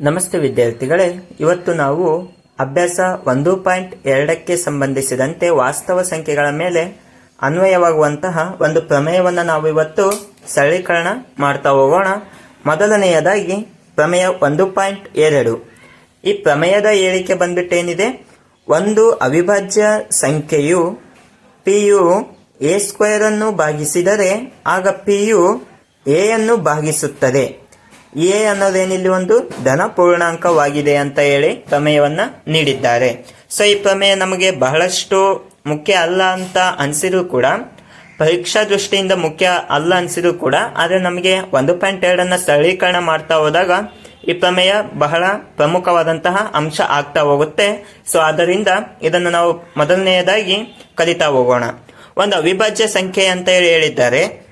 ನಮಸ್ತೆ ವಿದ್ಯಾರ್ಥಿಗಳೇ, ಇವತ್ತು ನಾವು ಅಭ್ಯಾಸ ಒಂದು ಪಾಯಿಂಟ್ ಎರಡಕ್ಕೆ ಸಂಬಂಧಿಸಿದಂತೆ ವಾಸ್ತವ ಸಂಖ್ಯೆಗಳ ಮೇಲೆ ಅನ್ವಯವಾಗುವಂತಹ ಒಂದು ಪ್ರಮೇಯವನ್ನು ನಾವು ಇವತ್ತು ಸರಳೀಕರಣ ಮಾಡ್ತಾ ಹೋಗೋಣ. ಮೊದಲನೆಯದಾಗಿ, ಪ್ರಮೇಯ ಒಂದು ಪಾಯಿಂಟ್ ಎರಡು. ಈ ಪ್ರಮೇಯದ ಹೇಳಿಕೆ ಬಂದ್ಬಿಟ್ಟೇನಿದೆ? ಒಂದು ಅವಿಭಾಜ್ಯ ಸಂಖ್ಯೆಯು ಪಿಯು ಎ ಸ್ಕ್ವೇರ್ ಅನ್ನು ಭಾಗಿಸಿದರೆ ಆಗ ಪಿಯು ಎ ಅನ್ನು ಭಾಗಿಸುತ್ತದೆ. ಎ ಅನ್ನೋದೇನಿಲ್ಲಿ ಒಂದು ಧನ ಪೂರ್ಣಾಂಕವಾಗಿದೆ ಅಂತ ಹೇಳಿ ಪ್ರಮೇಯವನ್ನ ನೀಡಿದ್ದಾರೆ. ಸೊ ಈ ಪ್ರಮೇಯ ನಮಗೆ ಬಹಳಷ್ಟು ಮುಖ್ಯ ಅಲ್ಲ ಅಂತ ಅನಿಸಿದ್ರು ಕೂಡ, ಪರೀಕ್ಷಾ ದೃಷ್ಟಿಯಿಂದ ಮುಖ್ಯ ಅಲ್ಲ ಅನಿಸಿದ್ರು ಕೂಡ, ಆದರೆ ನಮಗೆ ಒಂದು ಪಾಯಿಂಟ್ ಎರಡನ್ನ ಸರಳೀಕರಣ ಮಾಡ್ತಾ ಹೋದಾಗ ಈ ಪ್ರಮೇಯ ಬಹಳ ಪ್ರಮುಖವಾದಂತಹ ಅಂಶ ಆಗ್ತಾ ಹೋಗುತ್ತೆ. ಸೊ ಆದ್ದರಿಂದ ಇದನ್ನು ನಾವು ಮೊದಲನೆಯದಾಗಿ ಕಲಿತಾ ಹೋಗೋಣ. ಒಂದು ಅವಿಭಾಜ್ಯ ಸಂಖ್ಯೆ ಅಂತ ಹೇಳಿ ಹೇಳಿದ್ದಾರೆ.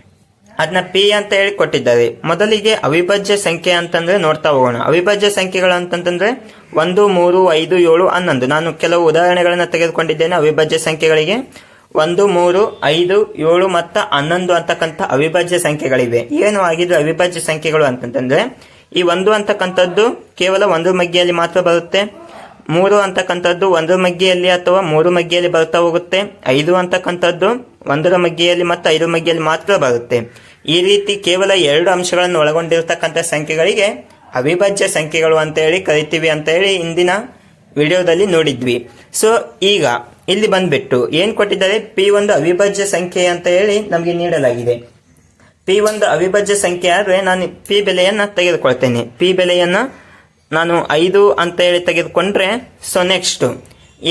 ಅದನ್ನ ಪಿ ಅಂತ ಹೇಳಿ ಕೊಟ್ಟಿದ್ದಾರೆ. ಮೊದಲಿಗೆ ಅವಿಭಾಜ್ಯ ಸಂಖ್ಯೆ ಅಂತಂದ್ರೆ ನೋಡ್ತಾ ಹೋಗೋಣ. ಅವಿಭಾಜ್ಯ ಸಂಖ್ಯೆಗಳು ಅಂತಂದ್ರೆ ಒಂದು, ಮೂರು, ಐದು, ಏಳು, ಹನ್ನೊಂದು. ನಾನು ಕೆಲವು ಉದಾಹರಣೆಗಳನ್ನು ತೆಗೆದುಕೊಂಡಿದ್ದೇನೆ ಅವಿಭಾಜ್ಯ ಸಂಖ್ಯೆಗಳಿಗೆ. ಒಂದು, ಮೂರು, ಐದು, ಏಳು ಮತ್ತು ಹನ್ನೊಂದು ಅಂತಕ್ಕಂಥ ಅವಿಭಾಜ್ಯ ಸಂಖ್ಯೆಗಳಿವೆ. ಏನು ಆಗಿದ್ದು ಅವಿಭಾಜ್ಯ ಸಂಖ್ಯೆಗಳು ಅಂತಂತಂದ್ರೆ ಈ ಒಂದು ಅಂತಕ್ಕಂಥದ್ದು ಕೇವಲ ಒಂದು ಮಗ್ಗಿಯಲ್ಲಿ ಮಾತ್ರ ಬರುತ್ತೆ. ಮೂರು ಅಂತಕ್ಕಂಥದ್ದು ಒಂದು ಮಗ್ಗಿಯಲ್ಲಿ ಅಥವಾ ಮೂರು ಮಗ್ಗಿಯಲ್ಲಿ ಬರ್ತಾ ಹೋಗುತ್ತೆ. ಐದು ಅಂತಕ್ಕಂಥದ್ದು ಒಂದರ ಮಗ್ಗಿಯಲ್ಲಿ ಮತ್ತು ಐದು ಮಗ್ಗಿಯಲ್ಲಿ ಮಾತ್ರ ಬರುತ್ತೆ. ಈ ರೀತಿ ಕೇವಲ ಎರಡು ಅಂಶಗಳನ್ನು ಒಳಗೊಂಡಿರತಕ್ಕಂಥ ಸಂಖ್ಯೆಗಳಿಗೆ ಅವಿಭಾಜ್ಯ ಸಂಖ್ಯೆಗಳು ಅಂತ ಹೇಳಿ ಕರಿತೀವಿ ಅಂತ ಹೇಳಿ ಇಂದಿನ ವಿಡಿಯೋದಲ್ಲಿ ನೋಡಿದ್ವಿ. ಸೊ ಈಗ ಇಲ್ಲಿ ಬಂದ್ಬಿಟ್ಟು ಏನ್ ಕೊಟ್ಟಿದ್ದಾರೆ? ಪಿ ಒಂದು ಅವಿಭಾಜ್ಯ ಸಂಖ್ಯೆ ಅಂತ ಹೇಳಿ ನಮಗೆ ನೀಡಲಾಗಿದೆ. ಪಿ ಒಂದು ಅವಿಭಾಜ್ಯ ಸಂಖ್ಯೆ ಆದರೆ ನಾನು ಪಿ ಬೆಲೆಯನ್ನ ತೆಗೆದುಕೊಳ್ತೇನೆ. ಪಿ ಬೆಲೆಯನ್ನ ನಾನು ಐದು ಅಂತ ಹೇಳಿ ತೆಗೆದುಕೊಂಡ್ರೆ ಸೊ ನೆಕ್ಸ್ಟ್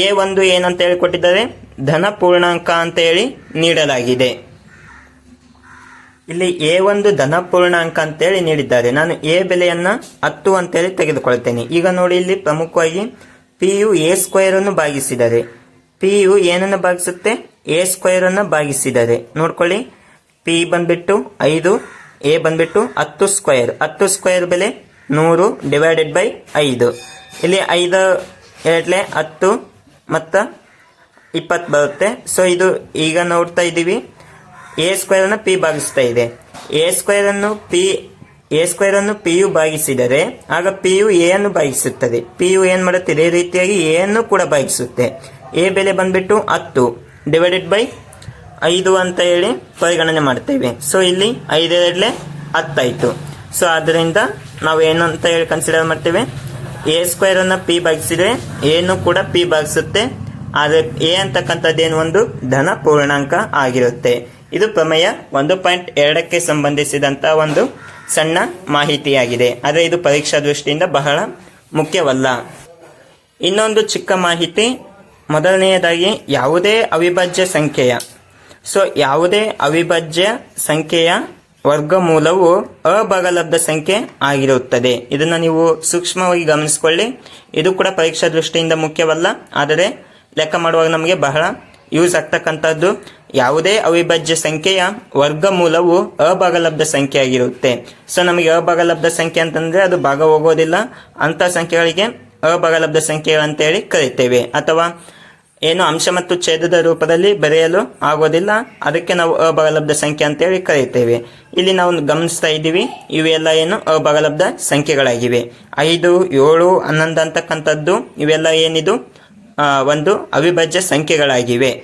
ಎ ಒಂದು ಏನಂತ ಹೇಳಿ ಕೊಟ್ಟಿದ್ದಾರೆ? ಧನ ಪೂರ್ಣಾಂಕ ಅಂತ ಹೇಳಿ ನೀಡಲಾಗಿದೆ. ಇಲ್ಲಿ ಎ ಒಂದು ಧನ ಪೂರ್ಣಾಂಕ ಅಂತೇಳಿ ನೀಡಿದ್ದಾರೆ. ನಾನು ಎ ಬೆಲೆಯನ್ನ ಹತ್ತು ಅಂತೇಳಿ ತೆಗೆದುಕೊಳ್ತೇನೆ ಈಗ ನೋಡಿ ಇಲ್ಲಿ ಪ್ರಮುಖವಾಗಿ ಪಿ ಯು ಎ ಸ್ಕ್ವೇರ್ ಅನ್ನು ಭಾಗಿಸಿದ್ದಾರೆ ಪಿ ಯು ಏನನ್ನು ಭಾಗಿಸುತ್ತೆ? ಎ ಸ್ಕ್ವೇರ್ ಅನ್ನು ಭಾಗಿಸಿದ್ದಾರೆ ನೋಡ್ಕೊಳ್ಳಿ. ಪಿ ಬಂದ್ಬಿಟ್ಟು ಐದು, ಎ ಬಂದ್ಬಿಟ್ಟು ಹತ್ತು ಸ್ಕ್ವೇರ್. ಹತ್ತು ಸ್ಕ್ವೇರ್ ಬೆಲೆ ನೂರು ಡಿವೈಡೆಡ್ ಬೈ ಐದು. ಇಲ್ಲಿ ಐದು ಎರಡ್ಲೆ ಹತ್ತು ಮತ್ತು ಇಪ್ಪತ್ತು ಬರುತ್ತೆ. ಸೊ ಇದು ಈಗ ನೋಡ್ತಾ ಇದ್ದೀವಿ. ಎ ಸ್ಕ್ವೇರ್ ಅನ್ನು ಪಿ ಭಾಗಿಸ್ತಾ ಇದೆ. ಎ ಸ್ಕ್ವೇರ್ ಅನ್ನು ಪಿ ಎ ಸ್ಕ್ವೇರ್ ಅನ್ನು ಪಿ ಯು ಭಾಗಿಸಿದರೆ, ಆಗ ಪಿ ಯು ಎ ಅನ್ನು ಭಾಗಿಸುತ್ತದೆ. ಪಿ ಯು ಏನ್ ಮಾಡುತ್ತೆ? ಇದೇ ರೀತಿಯಾಗಿ ಎ ಅನ್ನು ಕೂಡ ಭಾಗಿಸುತ್ತೆ. ಎ ಬೆಲೆ ಬಂದ್ಬಿಟ್ಟು ಹತ್ತು ಡಿವೈಡೆಡ್ ಬೈ ಐದು ಅಂತ ಹೇಳಿ ಪರಿಗಣನೆ ಮಾಡ್ತೇವೆ. ಸೊ ಇಲ್ಲಿ ಐದೆರಡ್ಲೆ ಹತ್ತಾಯ್ತು. ಸೊ ಆದ್ದರಿಂದ ನಾವು ಏನು ಅಂತ ಹೇಳಿ ಕನ್ಸಿಡರ್ ಮಾಡ್ತೇವೆ? ಎ ಸ್ಕ್ವೇರ್ ಅನ್ನ ಪಿ ಭಾಗಿಸಿದ್ರೆ ಏನು ಕೂಡ ಪಿ ಭಾಗಿಸುತ್ತೆ. ಆದರೆ ಎ ಅಂತಕ್ಕಂಥದ್ದೇನು? ಒಂದು ಧನ ಪೂರ್ಣಾಂಕ ಆಗಿರುತ್ತೆ. ಇದು ಪ್ರಮೇಯ ಒಂದು ಪಾಯಿಂಟ್ ಎರಡಕ್ಕೆ ಸಂಬಂಧಿಸಿದಂಥ ಒಂದು ಸಣ್ಣ ಮಾಹಿತಿಯಾಗಿದೆ. ಆದರೆ ಇದು ಪರೀಕ್ಷಾ ದೃಷ್ಟಿಯಿಂದ ಬಹಳ ಮುಖ್ಯವಲ್ಲ. ಇನ್ನೊಂದು ಚಿಕ್ಕ ಮಾಹಿತಿ, ಮೊದಲನೆಯದಾಗಿ ಯಾವುದೇ ಅವಿಭಾಜ್ಯ ಸಂಖ್ಯೆಯ. ಸೊ ಯಾವುದೇ ಅವಿಭಾಜ್ಯ ಸಂಖ್ಯೆಯ ವರ್ಗಮೂಲವು ಅಭಾಗಲಬ್ಧ ಸಂಖ್ಯೆ ಆಗಿರುತ್ತದೆ. ಇದನ್ನು ನೀವು ಸೂಕ್ಷ್ಮವಾಗಿ ಗಮನಿಸಿಕೊಳ್ಳಿ. ಇದು ಕೂಡ ಪರೀಕ್ಷಾ ದೃಷ್ಟಿಯಿಂದ ಮುಖ್ಯವಲ್ಲ. ಆದರೆ, ಲೆಕ್ಕ ಮಾಡುವಾಗ ನಮಗೆ ಬಹಳ ಯೂಸ್ ಆಗ್ತಕ್ಕಂಥದ್ದು ಯಾವುದೇ ಅವಿಭಾಜ್ಯ ಸಂಖ್ಯೆಯ ವರ್ಗಮೂಲವು ಅಭಾಗಲಬ್ಧ ಸಂಖ್ಯೆ ಆಗಿರುತ್ತೆ ಸೊ ನಮಗೆ ಅಭಾಗಲಬ್ಧ ಸಂಖ್ಯೆ ಅಂತಂದ್ರೆ ಅದು ಭಾಗ ಹೋಗೋದಿಲ್ಲ. ಅಂತ ಸಂಖ್ಯೆಗಳಿಗೆ ಅಭಾಗಲಬ್ಧ ಸಂಖ್ಯೆಗಳಂತೇಳಿ ಕರಿತೇವೆ. ಅಥವಾ ಏನು ಅಂಶ ಮತ್ತು ಛೇದದ ರೂಪದಲ್ಲಿ ಬರೆಯಲು ಆಗೋದಿಲ್ಲ. ಅದಕ್ಕೆ ನಾವು ಅಭಾಗಲಬ್ಧ ಸಂಖ್ಯೆ ಅಂತೇಳಿ ಕರೀತೇವೆ. ಇಲ್ಲಿ ನಾವು ಗಮನಿಸ್ತಾ ಇದ್ದೀವಿ, ಇವೆಲ್ಲ ಏನು ಅಭಾಗಲಬ್ಧ ಸಂಖ್ಯೆಗಳಾಗಿವೆ. ಐದು, ಏಳು, ಹನ್ನೊಂದು ಅಂತಕ್ಕಂಥದ್ದು, ಇವೆಲ್ಲ ಏನಿದು? ಒಂದು ಅವಿಭಾಜ್ಯ ಸಂಖ್ಯೆಗಳಾಗಿವೆ.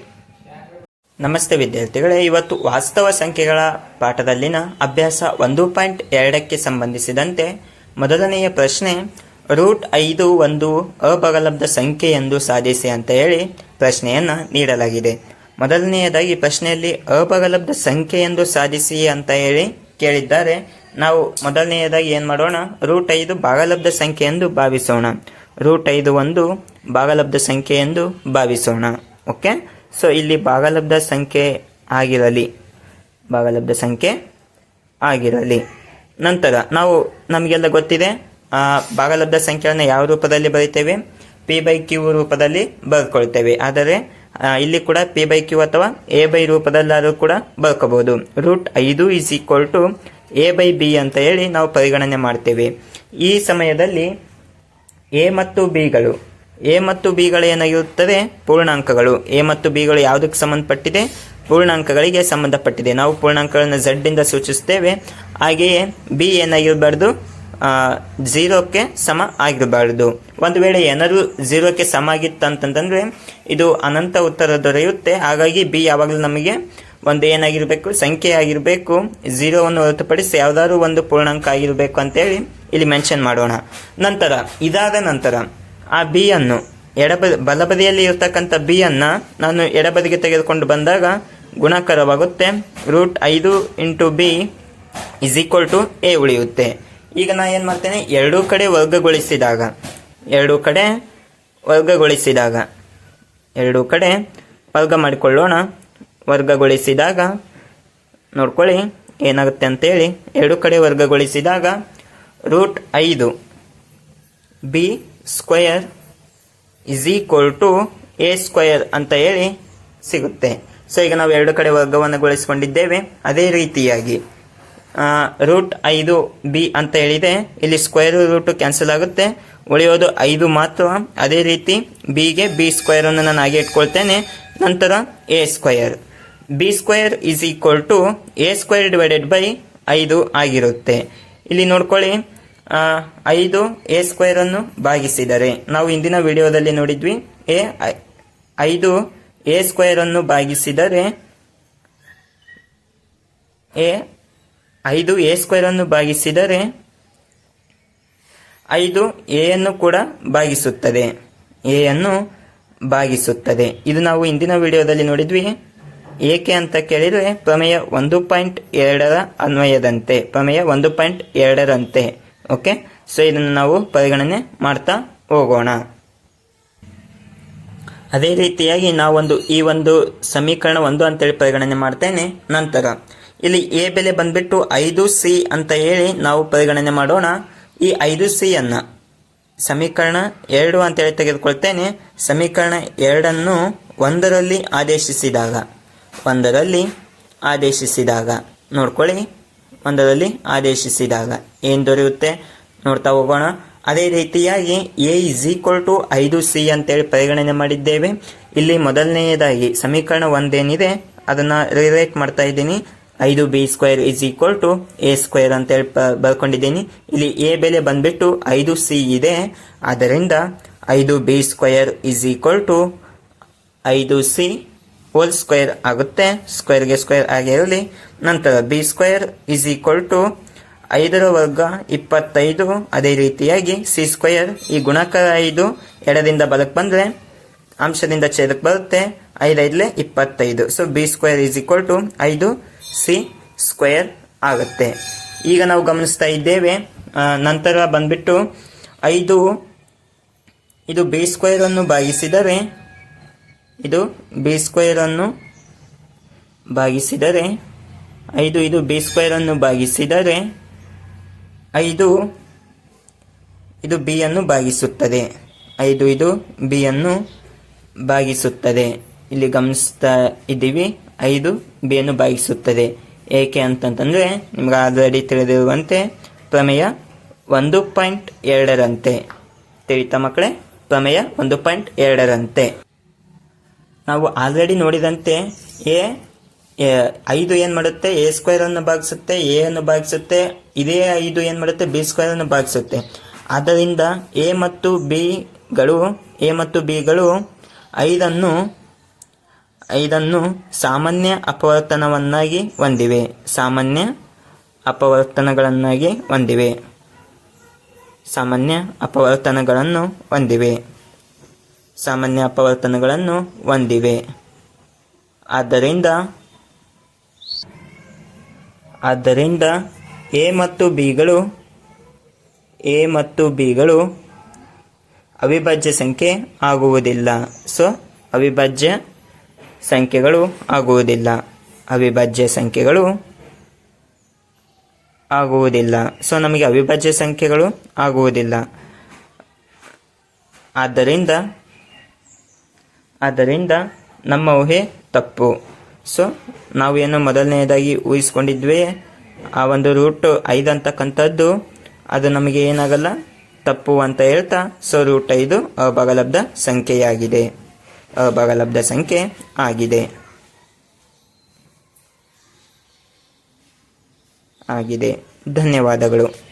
ನಮಸ್ತೆ ವಿದ್ಯಾರ್ಥಿಗಳೇ, ಇವತ್ತು ವಾಸ್ತವ ಸಂಖ್ಯೆಗಳ ಪಾಠದಲ್ಲಿನ ಅಭ್ಯಾಸ ಒಂದು ಪಾಯಿಂಟ್ ಎರಡಕ್ಕೆ ಸಂಬಂಧಿಸಿದಂತೆ ಮೊದಲನೆಯ ಪ್ರಶ್ನೆ, ರೂಟ್ ಐದು ಒಂದು ಅಭಾಗಲಬ್ಧ ಸಂಖ್ಯೆ ಎಂದು ಸಾಧಿಸಿ ಅಂತ ಹೇಳಿ ಪ್ರಶ್ನೆಯನ್ನು ನೀಡಲಾಗಿದೆ. ಮೊದಲನೆಯದಾಗಿ ಪ್ರಶ್ನೆಯಲ್ಲಿ ಅಪಗಲಬ್ಧ ಸಂಖ್ಯೆ ಎಂದು ಸಾಧಿಸಿ ಅಂತ ಹೇಳಿ ಕೇಳಿದ್ದಾರೆ. ನಾವು ಮೊದಲನೆಯದಾಗಿ ಏನು ಮಾಡೋಣ, ರೂಟ್ ಐದು ಭಾಗಲಬ್ಧ ಸಂಖ್ಯೆ ಎಂದು ಭಾವಿಸೋಣ. ರೂಟ್ ಐದು ಒಂದು ಭಾಗಲಬ್ಧ ಸಂಖ್ಯೆ ಎಂದು ಭಾವಿಸೋಣ. ಓಕೆ ಸೊ ಇಲ್ಲಿ ಭಾಗಲಬ್ಧ ಸಂಖ್ಯೆ ಆಗಿರಲಿ. ಭಾಗಲಬ್ಧ ಸಂಖ್ಯೆ ಆಗಿರಲಿ. ನಂತರ ನಾವು ನಮಗೆಲ್ಲ ಗೊತ್ತಿದೆ ಭಾಗಲಬ್ಧ ಸಂಖ್ಯೆಯನ್ನು ಯಾವ ರೂಪದಲ್ಲಿ ಬರೀತೇವೆ? ಪಿ ಬೈ ಕ್ಯೂ ರೂಪದಲ್ಲಿ ಬರ್ಕೊಳ್ತೇವೆ. ಆದರೆ ಇಲ್ಲಿ ಕೂಡ ಪಿ ಬೈ ಕ್ಯೂ ಅಥವಾ ಎ ಬೈ ರೂಪದಲ್ಲಾದರೂ ಕೂಡ ಬರ್ಕೋಬಹುದು. ರೂಟ್ ಐದು is equal to A by B ಅಂತ ಹೇಳಿ ನಾವು ಪರಿಗಣನೆ ಮಾಡ್ತೇವೆ. ಈ ಸಮಯದಲ್ಲಿ ಎ ಮತ್ತು ಬಿಗಳು. ಎ ಮತ್ತು ಬಿಗಳು ಏನಾಗಿರುತ್ತದೆ? ಪೂರ್ಣಾಂಕಗಳು. ಎ ಮತ್ತು ಬಿಗಳು ಯಾವುದಕ್ಕೆ ಸಂಬಂಧಪಟ್ಟಿದೆ? ಪೂರ್ಣಾಂಕಗಳಿಗೆ ಸಂಬಂಧಪಟ್ಟಿದೆ. ನಾವು ಪೂರ್ಣಾಂಕಗಳನ್ನು ಝಡ್ ಇಂದ ಸೂಚಿಸ್ತೇವೆ ಹಾಗೆಯೇ ಬಿ ಏನಾಗಿರಬಾರ್ದು? ಝೀರೋಕ್ಕೆ ಸಮ ಆಗಿರಬಾರ್ದು. ಒಂದು ವೇಳೆ ಏನಾದರೂ ಝೀರೋಕ್ಕೆ ಸಮ ಆಗಿತ್ತು ಅಂತಂತಂದರೆ ಇದು ಅನಂತ ಉತ್ತರ ದೊರೆಯುತ್ತೆ. ಹಾಗಾಗಿ ಬಿ ಯಾವಾಗಲೂ ನಮಗೆ ಒಂದು ಏನಾಗಿರಬೇಕು ಸಂಖ್ಯೆ ಆಗಿರಬೇಕು ಝೀರೋವನ್ನು ಹೊರತುಪಡಿಸಿ ಯಾವ್ದಾದ್ರು ಒಂದು ಪೂರ್ಣಾಂಕ ಆಗಿರಬೇಕು ಅಂತೇಳಿ ಇಲ್ಲಿ ಮೆನ್ಷನ್ ಮಾಡೋಣ. ನಂತರ, ಇದಾದ ನಂತರ, ಆ ಬಿ ಅನ್ನು ಎಡಬ, ಬಲಬದಿಯಲ್ಲಿ ಇರತಕ್ಕಂಥ ಬಿ ಅನ್ನ ನಾನು ಎಡಬದಿಗೆ ತೆಗೆದುಕೊಂಡು ಬಂದಾಗ ಗುಣಾಕಾರವಾಗುತ್ತೆ. ರೂಟ್ ಐದು into B is equal to A ಉಳಿಯುತ್ತೆ. ಈಗ ನಾ ಏನು ಮಾಡ್ತೇನೆ? ಎರಡೂ ಕಡೆ ವರ್ಗಗೊಳಿಸಿದಾಗ, ಎರಡೂ ಕಡೆ ವರ್ಗಗೊಳಿಸಿದಾಗ, ಎರಡೂ ಕಡೆ ವರ್ಗ ಮಾಡಿಕೊಳ್ಳೋಣ. ವರ್ಗಗೊಳಿಸಿದಾಗ, ನೋಡ್ಕೊಳ್ಳಿ, ಏನಾಗುತ್ತೆ ಅಂತೇಳಿ, ಎರಡು ಕಡೆ ವರ್ಗಗೊಳಿಸಿದಾಗ, ರೂಟ್ ಐದು B square is equal to A square ಅಂತ ಹೇಳಿ ಸಿಗುತ್ತೆ. ಸೊ, ಈಗ ನಾವು ಎರಡು ಕಡೆ ವರ್ಗವನ್ನು ಗೊಳಿಸಿಕೊಂಡಿದ್ದೇವೆ, ಅದೇ ರೀತಿಯಾಗಿ. ರೂಟ್ ಐದು ಬಿ ಅಂತ ಹೇಳಿದೆ, ಇಲ್ಲಿ ಸ್ಕ್ವೇರ್ ರೂಟು ಕ್ಯಾನ್ಸಲ್ ಆಗುತ್ತೆ, ಉಳಿಯೋದು ಐದು ಮಾತ್ರ, ಅದೇ ರೀತಿ ಬಿಗೆ ಬಿ ಸ್ಕ್ವೇರನ್ನು ನಾನು ಹಾಗೆ ಇಟ್ಕೊಳ್ತೇನೆ, ನಂತರ A square B square is equal to A square divided by ಐದು ಆಗಿರುತ್ತೆ. ಇಲ್ಲಿ ನೋಡ್ಕೊಳ್ಳಿ. ಐದು ಎ ಸ್ಕ್ವೇರ್ ಅನ್ನು ಭಾಗಿಸಿದರೆ. ನಾವು ಇಂದಿನ ವಿಡಿಯೋದಲ್ಲಿ ನೋಡಿದ್ವಿ ಎ ಐದು ಎ ಸ್ಕ್ವೇರನ್ನು ಭಾಗಿಸಿದರೆ ಎ ಐದು ಎ ಸ್ಕ್ವೇರ್ ಅನ್ನು ಭಾಗಿಸಿದರೆ, ಐದು ಅನ್ನು ಕೂಡ ಭಾಗಿಸುತ್ತದೆ. ಎ ಅನ್ನು ಭಾಗಿಸುತ್ತದೆ. ಇದು ನಾವು ಇಂದಿನ ವಿಡಿಯೋದಲ್ಲಿ ನೋಡಿದ್ವಿ. ಏಕೆ ಅಂತ ಕೇಳಿದರೆ, ಪ್ರಮೇಯ ಒಂದು ಪಾಯಿಂಟ್ ಎರಡರ ಅನ್ವಯದಂತೆ, ಪ್ರಮೇಯ ಒಂದು ಪಾಯಿಂಟ್ ಎರಡರಂತೆ. ಓಕೆ ಸೊ ಇದನ್ನು ನಾವು ಪರಿಗಣನೆ ಮಾಡ್ತಾ ಹೋಗೋಣ. ಅದೇ ರೀತಿಯಾಗಿ ನಾವೊಂದು ಈ ಒಂದು ಸಮೀಕರಣ ಒಂದು ಅಂತೇಳಿ ಪರಿಗಣನೆ ಮಾಡ್ತೇನೆ, ನಂತರ. ಇಲ್ಲಿ ಎ ಬೆಲೆ ಬಂದ್ಬಿಟ್ಟು ಐದು ಸಿ ಅಂತ ಹೇಳಿ ನಾವು ಪರಿಗಣನೆ ಮಾಡೋಣ. ಈ ಐದು ಸಿಯನ್ನು ಸಮೀಕರಣ ಎರಡು ಅಂತೇಳಿ ತೆಗೆದುಕೊಳ್ತೇನೆ. ಸಮೀಕರಣ ಎರಡನ್ನು ಒಂದರಲ್ಲಿ ಆದೇಶಿಸಿದಾಗ. ಒಂದರಲ್ಲಿ ಆದೇಶಿಸಿದಾಗ. ನೋಡ್ಕೊಳ್ಳಿ. ಒಂದರಲ್ಲಿ ಆದೇಶಿಸಿದಾಗ. ಏನು ದೊರೆಯುತ್ತೆ? ನೋಡ್ತಾ ಹೋಗೋಣ. ಅದೇ ರೀತಿಯಾಗಿ ಎ ಇಸ್ ಈಕ್ವಲ್ ಟು ಐದು ಸಿ ಅಂತೇಳಿ ಪರಿಗಣನೆ ಮಾಡಿದ್ದೇವೆ. ಇಲ್ಲಿ ಮೊದಲನೆಯದಾಗಿ ಸಮೀಕರಣ ಒಂದೇನಿದೆ? ಅದನ್ನ ರಿಲೇಟ್ ಮಾಡ್ತಾ ಇದ್ದೀನಿ. ಐದು B square is equal to A square ಅಂತೇಳಿ ಪ- ಬರ್ಕೊಂಡಿದ್ದೀನಿ. ಇಲ್ಲಿ ಎ ಬೆಲೆ ಬಂದ್ಬಿಟ್ಟು ಐದು ಸಿ ಇದೆ. ಆದ್ದರಿಂದ ಐದು B square is equal to ಐದು ಸಿ ಹೋಲ್ ಸ್ಕ್ವೇರ್ ಆಗುತ್ತೆ, ಸ್ಕ್ವೇರ್ಗೆ ಸ್ಕ್ವೇರ್ ಆಗಿರಲಿ ನಂತರ B square is equal to ಐದರ ವರ್ಗ ಇಪ್ಪತ್ತೈದು. ಅದೇ ರೀತಿಯಾಗಿ ಸಿ ಸ್ಕ್ವೇರ್ ಈ ಗುಣಾಕಾರ ಐದು ಎಡದಿಂದ ಬಲಕ್ಕೆ ಬಂದರೆ ಅಂಶದಿಂದ ಛೇದಕ್ಕೆ ಬರುತ್ತೆ, ಐದೈದಲೆ ಇಪ್ಪತ್ತೈದು. So B square is equal to ಐದು ಸಿ ಸ್ಕ್ವೇರ್ ಆಗುತ್ತೆ. ಈಗ ನಾವು ಗಮನಿಸ್ತಾ ಇದ್ದೇವೆ ನಂತರ ಬಂದ್ಬಿಟ್ಟು ಐದು, ಇದು ಬಿ ಸ್ಕ್ವೇರ್ ಅನ್ನು ಭಾಗಿಸಿದರೆ ಇದು ಬಿ ಸ್ಕ್ವೇರ್ ಅನ್ನು ಭಾಗಿಸಿದರೆ, ಐದು ಇದು ಬಿ ಸ್ಕ್ವೇರ್ ಅನ್ನು ಭಾಗಿಸಿದರೆ, ಐದು ಇದು ಬಿಯನ್ನು ಭಾಗಿಸುತ್ತದೆ. ಐದು ಇದು ಬಿಯನ್ನು ಭಾಗಿಸುತ್ತದೆ. ಇಲ್ಲಿ ಗಮನಿಸ್ತಾ ಇದ್ದೀವಿ, ಐದು ಬಿಯನ್ನು ಭಾಗಿಸುತ್ತದೆ. ಏಕೆ ಅಂತಂತಂದರೆ, ನಿಮ್ಗೆ ಆಲ್ರೆಡಿ ತಿಳಿದಿರುವಂತೆ, ಪ್ರಮೇಯ ಒಂದು ಪಾಯಿಂಟ್ ಎರಡರಂತೆ. ತಿಳಿತಾ ಮಕ್ಕಳೇ, ಪ್ರಮೇಯ ಒಂದು ಪಾಯಿಂಟ್ ಎರಡರಂತೆ. ನಾವು ಆಲ್ರೆಡಿ ನೋಡಿದಂತೆ ಎ ಐದು ಏನು ಮಾಡುತ್ತೆ? ಎ ಸ್ಕ್ವೇರ್ ಅನ್ನು ಭಾಗಿಸುತ್ತೆ ಎ ಅನ್ನು ಭಾಗಿಸುತ್ತೆ, ಇದೇ ಐದು ಏನು ಮಾಡುತ್ತೆ? ಬಿ ಸ್ಕ್ವೇರ್ ಅನ್ನು ಭಾಗಿಸುತ್ತೆ. ಆದ್ದರಿಂದ ಎ ಮತ್ತು ಬಿಗಳು ಎ ಮತ್ತು ಬಿಗಳು ಐದನ್ನು ಐದನ್ನು ಸಾಮಾನ್ಯ ಅಪವರ್ತನವನ್ನಾಗಿ ಹೊಂದಿವೆ. ಸಾಮಾನ್ಯ ಅಪವರ್ತನಗಳನ್ನಾಗಿ ಹೊಂದಿವೆ. ಸಾಮಾನ್ಯ ಅಪವರ್ತನಗಳನ್ನು ಹೊಂದಿವೆ. ಸಾಮಾನ್ಯ ಅಪವರ್ತನಗಳನ್ನು ಹೊಂದಿವೆ. ಆದ್ದರಿಂದ ಆದ್ದರಿಂದ ಎ ಮತ್ತು ಬಿಗಳು, ಎ ಮತ್ತು ಬಿಗಳು ಅವಿಭಾಜ್ಯ ಸಂಖ್ಯೆ ಆಗುವುದಿಲ್ಲ. ಸೊ, ಅವಿಭಾಜ್ಯ ಸಂಖ್ಯೆಗಳು ಆಗುವುದಿಲ್ಲ. ಅವಿಭಾಜ್ಯ ಸಂಖ್ಯೆಗಳು ಆಗುವುದಿಲ್ಲ. ಸೊ, ನಮಗೆ ಅವಿಭಾಜ್ಯ ಸಂಖ್ಯೆಗಳು ಆಗುವುದಿಲ್ಲ. ಆದ್ದರಿಂದ ಆದ್ದರಿಂದ ನಮ್ಮ ಊಹೆ ತಪ್ಪು. ಸೊ ನಾವು ಏನು ಮೊದಲನೆಯದಾಗಿ ಊಹಿಸ್ಕೊಂಡಿದ್ವಿ, ಆ ಒಂದು ರೂಟ್ ಐದು ಅಂತಕ್ಕಂಥದ್ದು, ಅದು ನಮಗೆ ಏನಾಗಲ್ಲ? ತಪ್ಪು ಅಂತ ಹೇಳ್ತಾ ಸೊ ರೂಟ್ ಐದು ಅಭಾಗಲಬ್ಧ ಸಂಖ್ಯೆಯಾಗಿದೆ. ಅಭಾಗಲಬ್ಧ ಸಂಖ್ಯೆ ಆಗಿದೆ. ಆಗಿದೆ. ಧನ್ಯವಾದಗಳು.